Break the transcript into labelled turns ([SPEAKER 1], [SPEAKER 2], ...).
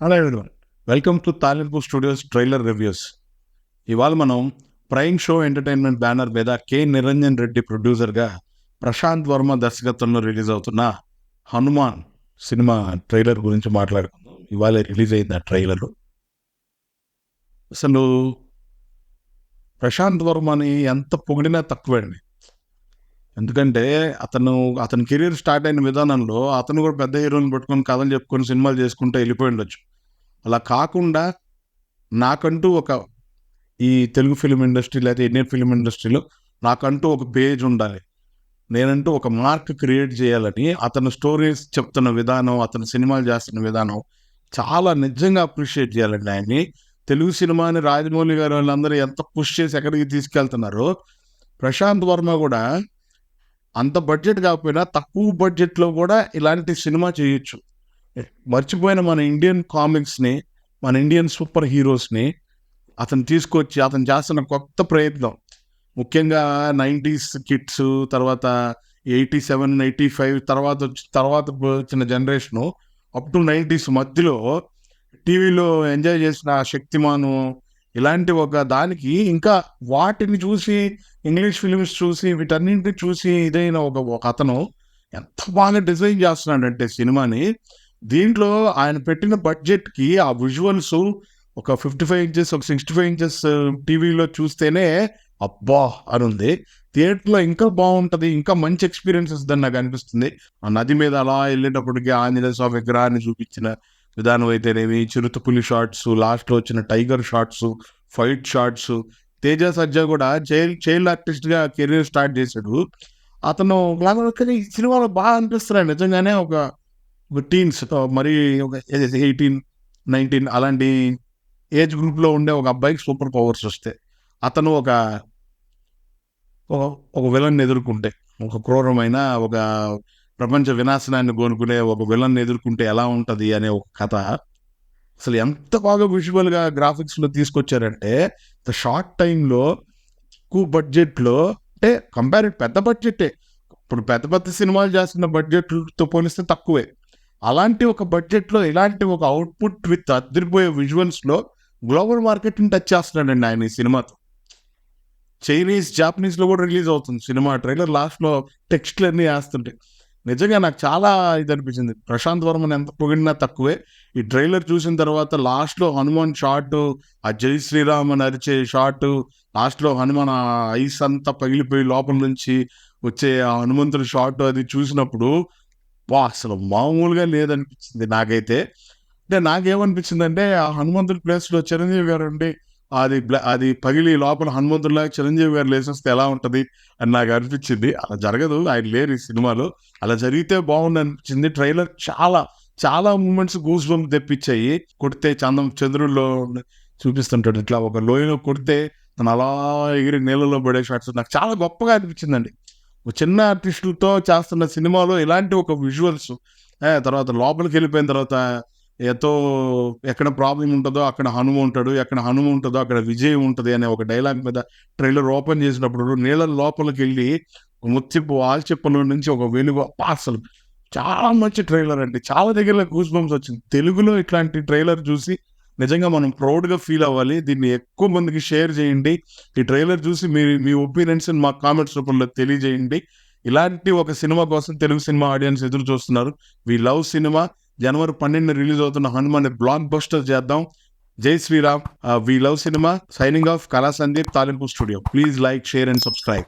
[SPEAKER 1] Hello everyone welcome to Talimpu studios trailer reviews ఇవాళ మనం prime show entertainment banner మీద K Niranjan Reddy ప్రొడ్యూసర్గా ప్రశాంత్ వర్మ దర్శకత్వంలో రిలీజ్ అవుతున్న హనుమాన్ సినిమా ట్రైలర్ గురించి మాట్లాడుకుందాం. ఇవాళ రిలీజ్ అయింది ఆ ట్రైలర్. అసలు ప్రశాంత్ వర్మని ఎంత పొగిడినా తక్కువండి. ఎందుకంటే అతను అతని కెరీర్ స్టార్ట్ అయిన విధానంలో అతను కూడా పెద్ద హీరోని పట్టుకొని కథలు చెప్పుకొని సినిమాలు చేసుకుంటూ వెళ్ళిపోయి ఉండొచ్చు. అలా కాకుండా నాకంటూ ఒక ఈ తెలుగు ఫిలిం ఇండస్ట్రీ లేదా ఇండియన్ ఫిలిం ఇండస్ట్రీలో నాకంటూ ఒక పేజ్ ఉండాలి. నేనంటూ ఒక మార్క్ క్రియేట్ చేయాలని అతను స్టోరీస్ చెప్తున్న విధానం అతను సినిమాలు చేస్తున్న విధానం చాలా నిజంగా అప్రిషియేట్ చేయాలండి ఆయన్ని. తెలుగు సినిమాని రాజమౌళి గారు వాళ్ళందరూ ఎంత పుష్ చేసి ఎక్కడికి తీసుకెళ్తున్నారో ప్రశాంత్ వర్మ కూడా అంత బడ్జెట్ కాకపోయినా తక్కువ బడ్జెట్లో కూడా ఇలాంటి సినిమా చేయొచ్చు. మర్చిపోయిన మన ఇండియన్ కామిక్స్ని మన ఇండియన్ సూపర్ హీరోస్ని అతను తీసుకొచ్చి అతను చేస్తున్న కొత్త ప్రయత్నం. ముఖ్యంగా నైంటీస్ కిడ్స్ తర్వాత ఎయిటీ సెవెన్ ఎయిటీ ఫైవ్ తర్వాత వచ్చి- తర్వాత వచ్చిన జనరేషను అప్ టు నైంటీస్ మధ్యలో టీవీలో ఎంజాయ్ చేసిన శక్తిమాను ఇలాంటి ఒక దానికి ఇంకా వాటిని చూసి ఇంగ్లీష్ ఫిలిమ్స్ చూసి వీటన్నింటిని చూసి ఇదైన ఒక ఒక అతను ఎంత బాగా డిజైన్ చేస్తున్నాడంటే సినిమాని. దీంట్లో ఆయన పెట్టిన బడ్జెట్కి ఆ విజువల్స్ ఒక ఫిఫ్టీ ఫైవ్ ఇంచెస్ ఒక సిక్స్టీ ఫైవ్ ఇంచెస్ టీవీలో చూస్తేనే అబ్బా అని ఉంది. థియేటర్లో ఇంకా బాగుంటుంది ఇంకా మంచి ఎక్స్పీరియన్స్ దాన్ని నాకు అనిపిస్తుంది. ఆ నది మీద అలా వెళ్ళేటప్పటికి ఆంజనేయ స్వామి విగ్రహాన్ని చూపించిన విధానం అయితేనేమి చిరుతపులి షార్ట్స్ లాస్ట్లో వచ్చిన tiger shorts fight shorts Teja Sajja కూడా చైల్డ్ చైల్డ్ ఆర్టిస్ట్గా కెరీర్ స్టార్ట్ చేశాడు. అతను కానీ ఈ సినిమాలో బాగా అనిపిస్తున్నాడు నిజంగానే ఒక టీన్స్ మరి ఒక ఎయిటీన్ నైన్టీన్ అలాంటి ఏజ్ గ్రూప్లో ఉండే ఒక అబ్బాయికి సూపర్ పవర్స్ వస్తాయి అతను ఒక ఒక ఒక విలన్ ఎదుర్కొంటే ఒక క్రూరమైన ఒక ప్రపంచ వినాశనాన్ని కోనుకునే ఒక విలన్ ఎదుర్కొంటే ఎలా ఉంటుంది అనే ఒక కథ. అసలు ఎంత బాగా విజువల్గా గ్రాఫిక్స్లో తీసుకొచ్చారంటే ద షార్ట్ టైంలో తక్కువ బడ్జెట్లో అంటే కంపేర్ పెద్ద బడ్జెటే ఇప్పుడు పెద్ద పెద్ద సినిమాలు చేస్తున్న బడ్జెట్తో పోలిస్తే తక్కువే. అలాంటి ఒక బడ్జెట్లో ఇలాంటి ఒక అవుట్పుట్ విత్ అదిరిపోయే విజువల్స్లో గ్లోబల్ మార్కెట్ని టచ్ చేస్తున్నాడండి ఆయన ఈ సినిమాతో. చైనీస్ జాపనీస్లో కూడా రిలీజ్ అవుతుంది. సినిమా ట్రైలర్ లాస్ట్లో టెక్స్ట్లు అన్నీ వేస్తుంటాయి నిజంగా నాకు చాలా ఇది అనిపించింది ప్రశాంత్ వర్మని ఎంత పొగిడినా తక్కువే. ఈ ట్రైలర్ చూసిన తర్వాత లాస్ట్లో హనుమాన్ షాట్ ఆ జై శ్రీరామ్ అని అరిచే షాట్ లాస్ట్లో హనుమాన్ ఆ ఐస్ అంతా పగిలిపోయి లోపల నుంచి వచ్చే ఆ హనుమంతుడి షాట్ అది చూసినప్పుడు వా అసలు మామూలుగా లేదనిపించింది నాకైతే. అంటే నాకేమనిపించింది అంటే ఆ హనుమంతుడి ప్లేస్లో చిరంజీవి గారు ఉండి అది అది పగిలి లోపల హనుమంతుడిలాగా చిరంజీవి గారు లేచేస్తే ఎలా ఉంటుంది అని నాకు అనిపించింది. అలా జరగదు. ఆయన లేరు ఈ సినిమాలో. అలా జరిగితే బాగుంది అనిపించింది ట్రైలర్ చాలా చాలా మూమెంట్స్ గూస్ బంప్ తెప్పించాయి. కొడితే చందం చంద్రుల్లో చూపిస్తుంటాడు ఇట్లా ఒక లోయలో కొడితే తను అలా ఎగిరి నీళ్ళలో పడే షాట్స్. నాకు చాలా గొప్పగా అనిపించిందండి. ఒక చిన్న ఆర్టిస్టులతో చేస్తున్న సినిమాలో ఇలాంటి ఒక విజువల్స్ తర్వాత లోపలికి వెళ్ళిపోయిన తర్వాత ఎంతో ఎక్కడ ప్రాబ్లం ఉంటుందో అక్కడ హనుమ ఉంటాడు ఎక్కడ హనుమ ఉంటుందో అక్కడ విజయం ఉంటుంది అనే ఒక డైలాగ్ మీద ట్రైలర్ ఓపెన్ చేసినప్పుడు నీళ్ళ లోపలికి వెళ్ళి ముత్తిప్పు ఆల్చిప్పల నుంచి ఒక వెలుగు పార్సల్ చాలా మంచి ట్రైలర్ అండి. చాలా దగ్గర గూస్ బంప్స్ వచ్చింది. తెలుగులో ఇట్లాంటి ట్రైలర్ చూసి నిజంగా మనం ప్రౌడ్గా ఫీల్ అవ్వాలి. దీన్ని ఎక్కువ మందికి షేర్ చేయండి. ఈ ట్రైలర్ చూసి మీ మీ ఒపీనియన్స్ మా కామెంట్స్ రూపంలో తెలియజేయండి. ఇలాంటి ఒక సినిమా కోసం తెలుగు సినిమా ఆడియన్స్ ఎదురు చూస్తున్నారు. వి లవ్ సినిమా. జనవరి పన్నెండున రిలీజ్ అవుతున్న హనుమాన్ బ్లాక్ బస్టర్ చేద్దాం. Jai Sriram. We love cinema signing off Kala Sandeep Talimpu studio please like share and subscribe